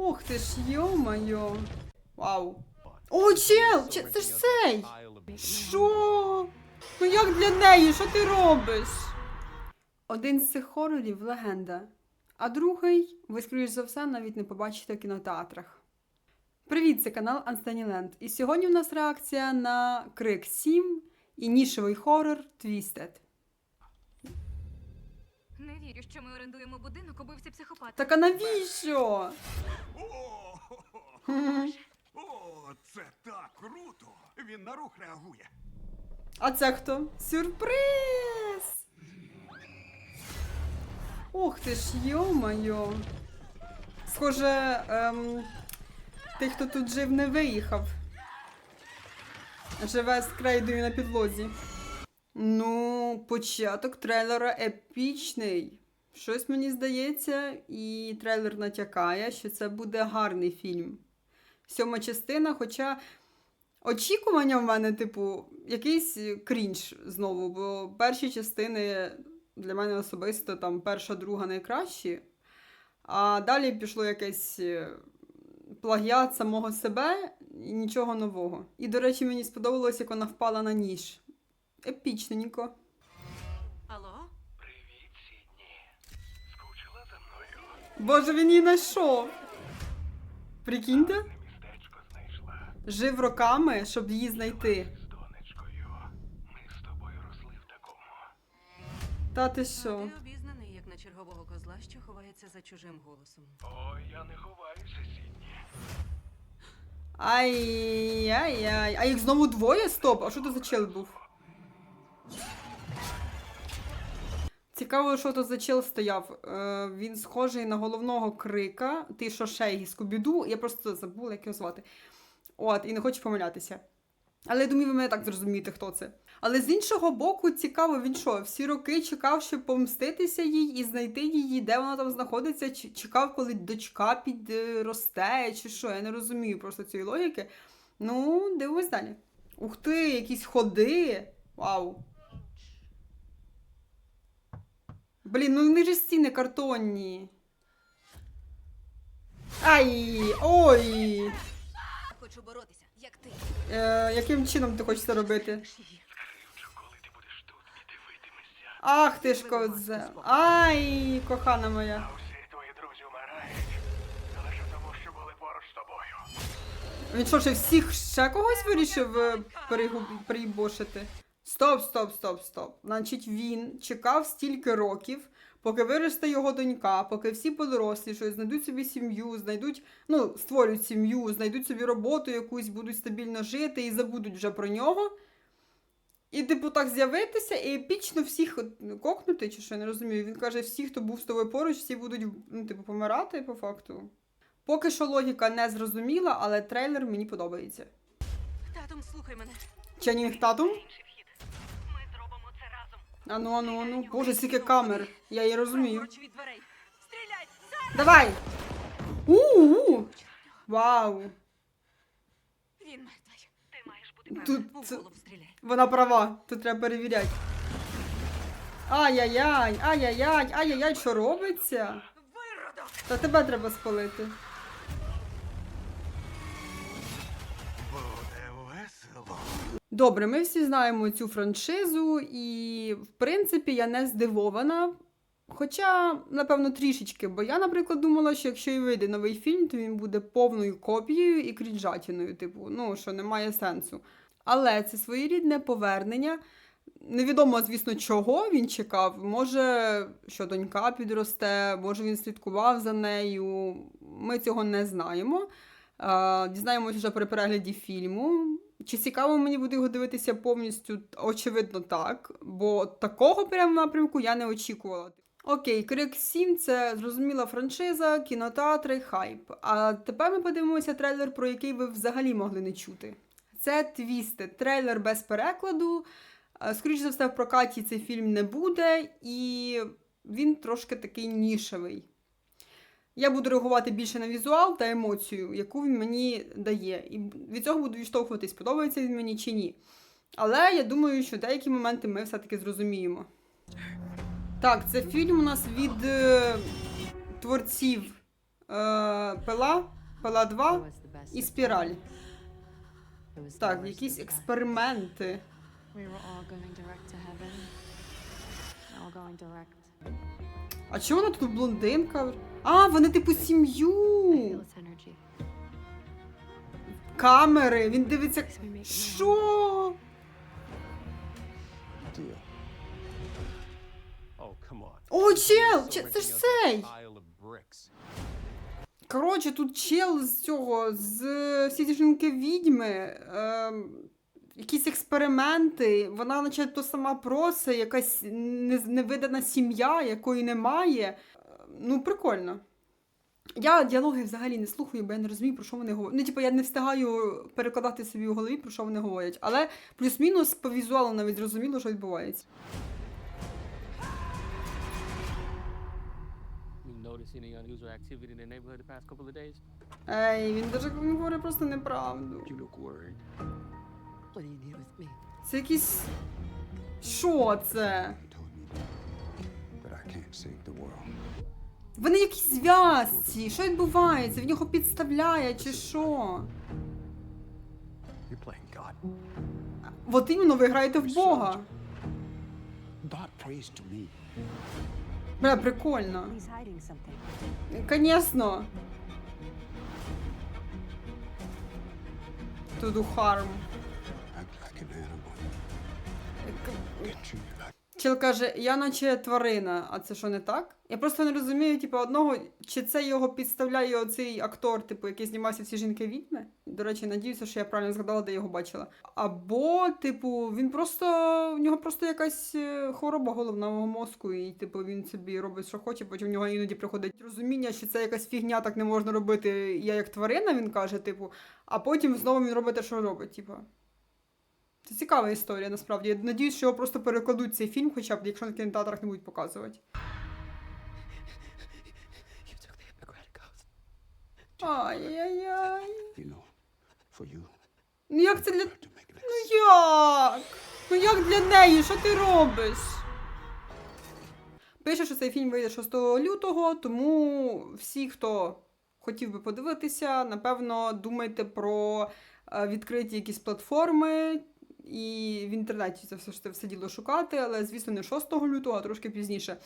Ух ти ж, йо-моє. Вау. О, чел! Че- Це ж цей! Що? Ну як для неї? Що ти робиш? Один з цих хорорів легенда, а другий, ви, скоріш за все, навіть не побачите в кінотеатрах. Привіт, це канал Unstanny І сьогодні в нас реакція на Крик 7 і нішевий хорор Twisted. Не вірю, що ми орендуємо будинок, убивця психопата. Так а навіщо? О, це так круто! Він на рух реагує. А це хто? Сюрприз! Ух ти ж, йо-моє. Схоже, ем, той, хто тут жив, не виїхав. Живе з крейдою на підлозі. Ну, початок трейлера епічний. Щось мені здається, і трейлер натякає, що це буде гарний фільм. Сьома частина, хоча Очікування в мене, типу, якийсь крінж знову, бо перші частини для мене особисто там перша, друга найкращі. А далі пішло якесь е, плагіат самого себе і нічого нового. І, до речі, мені сподобалось, як вона впала на ніж. Епічненько. Боже, він її знайшов. Прикиньте, жив роками, щоб її знайти. Ми з тобою росли в такому. Та ти що? Ти обізнаний, як на чергового козла, що ховається за чужим голосом. О, я не ховаюся, Сідні. Ай-яй-яй. А їх знову двоє? Стоп, а що то за чел був? Цікаво, що то за чел стояв. Е, він схожий на головного крика. Ти що шей з Кубіду. Я просто забула, як його звати. От, і не хочу помилятися. Але я думаю, ви мене так зрозумієте, хто це. Але з іншого боку, цікаво, він що, всі роки чекав, щоб помститися їй і знайти її, де вона там знаходиться, чекав, коли дочка підросте, чи що. Я не розумію просто цієї логіки. Ну, дивимось далі. Ух ти, якісь ходи. Вау. Блін, ну вони ж стіни картонні. Ай! Ой! Хочу боротися, як ти. Е, яким чином ти хочеш це робити? Скривчу, коли ти будеш тут і дивитимешся. Ах ти ж коза. Ай, кохана моя. Він що, ще всіх ще когось вирішив е, приїбошити? Стоп, стоп, стоп, стоп. Значить, він чекав стільки років, поки виросте його донька, поки всі подорослішають, знайдуть собі сім'ю, знайдуть, ну, створюють сім'ю, знайдуть собі роботу якусь, будуть стабільно жити і забудуть вже про нього. І, типу, так з'явитися і епічно всіх кокнути, чи що я не розумію. Він каже, всі, хто був з тобою поруч, всі будуть ну, типу, помирати по факту. Поки що логіка не зрозуміла, але трейлер мені подобається. Татом, слухай мене. Ченнінг Татум? Ану, ану, ану. Боже, скільки камер. Я її розумію. Давай! У-у-у! Вау! Він мертвий. Ти маєш бути Тут це- У. Вона права, тут треба перевіряти. Ай-яй-яй, ай-яй-яй, ай-яй-яй, що робиться? Та тебе треба спалити. Добре, ми всі знаємо цю франшизу, і в принципі я не здивована. Хоча, напевно, трішечки, бо я, наприклад, думала, що якщо і вийде новий фільм, то він буде повною копією і крінжатіною, типу, ну, що немає сенсу. Але це своєрідне повернення. Невідомо, звісно, чого він чекав. Може, що донька підросте, може він слідкував за нею. Ми цього не знаємо. Дізнаємося вже при перегляді фільму. Чи цікаво мені буде його дивитися повністю? Очевидно, так. Бо такого прямо напрямку я не очікувала. Окей, Крик 7 це зрозуміла франшиза, кінотеатри, хайп. А тепер ми подивимося трейлер, про який ви взагалі могли не чути. Це Твісти, трейлер без перекладу. Е, Скоріше за все, в прокаті цей фільм не буде, і він трошки такий нішевий. Я буду реагувати більше на візуал та емоцію, яку він мені дає. І від цього буду відштовхуватись, подобається він мені чи ні. Але я думаю, що деякі моменти ми все-таки зрозуміємо. Так, це фільм у нас від е, творців пила, пила 2 і спіраль. Так, якісь експерименти. А чого вона тут блондинка? А, вони типу сім'ю. Камери. Він дивиться. Що? О, чел! Це ж цей! Коротше, тут чел з цього, з е, всі жінки відьми. ем, якісь експерименти. Вона, начебто, сама просить, якась невидана сім'я, якої немає. Ну, прикольно. Я діалоги взагалі не слухаю, бо я не розумію, про що вони говорять. Ну, типу, я не встигаю перекладати собі в голові, про що вони говорять. Але плюс-мінус по візуалу навіть зрозуміло, що відбувається. Ей, він даже говорить просто неправду. Це якісь. Що це? Вони якісь зв'язці. Що відбувається? В нього підставляє чи що? От іменно ви граєте в Бога. Бля, прикольно. Конечно. To do harm. Чел каже, я наче тварина, а це що не так? Я просто не розумію, типу, одного, чи це його підставляє оцей актор, типу, який знімався всі жінки відьми. До речі, надіюся, що я правильно згадала, де його бачила. Або, типу, він просто в нього просто якась е, хвороба головного мозку, і типу він собі робить, що хоче, потім в нього іноді приходить розуміння, що це якась фігня, так не можна робити. Я як тварина, він каже, типу, а потім знову він робить те, що робить, типу. Це цікава історія, насправді. Я надіюсь, що його просто перекладуть цей фільм, хоча б, якщо на кінотеатрах не будуть показувати. Ай-яй-яй. Ну як це для. Ну як? Ну як для неї? Що ти робиш? Пише, що цей фільм вийде 6 лютого, тому всі, хто хотів би подивитися, напевно, думайте про е, відкриті якісь платформи. І в інтернеті це все, все діло шукати, але, звісно, не 6 лютого, а трошки пізніше.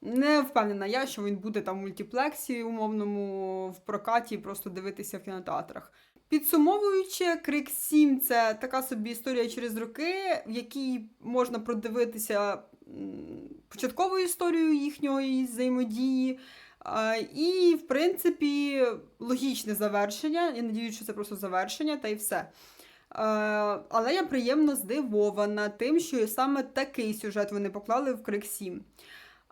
Не впевнена я, що він буде там в мультиплексі умовному в прокаті, просто дивитися в кінотеатрах. Підсумовуючи, Крик 7 це така собі історія через роки, в якій можна продивитися початкову історію їхньої взаємодії. І, в принципі, логічне завершення. Я надіюся, що це просто завершення, та й все. Е, Але я приємно здивована тим, що саме такий сюжет вони поклали в Крик 7.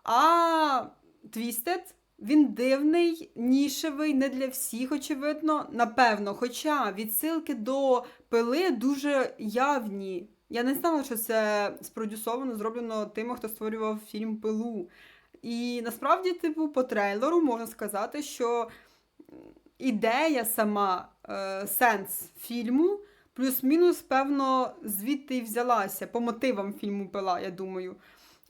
А Twisted, він дивний, нішевий, не для всіх, очевидно. Напевно, хоча відсилки до пили дуже явні. Я не знала, що це спродюсовано, зроблено тими, хто створював фільм Пилу. І насправді, типу, по трейлеру можна сказати, що ідея сама, е, сенс фільму, плюс-мінус, певно, звідти й взялася по мотивам фільму Пила, я думаю.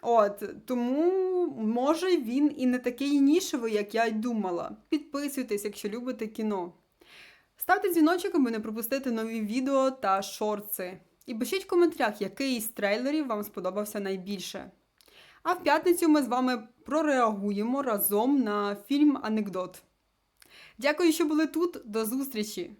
От, тому може він і не такий нішевий, як я й думала. Підписуйтесь, якщо любите кіно. Ставте дзвіночок, аби не пропустити нові відео та шорти. І пишіть в коментарях, який із трейлерів вам сподобався найбільше. А в п'ятницю ми з вами прореагуємо разом на фільм Анекдот. Дякую, що були тут. До зустрічі!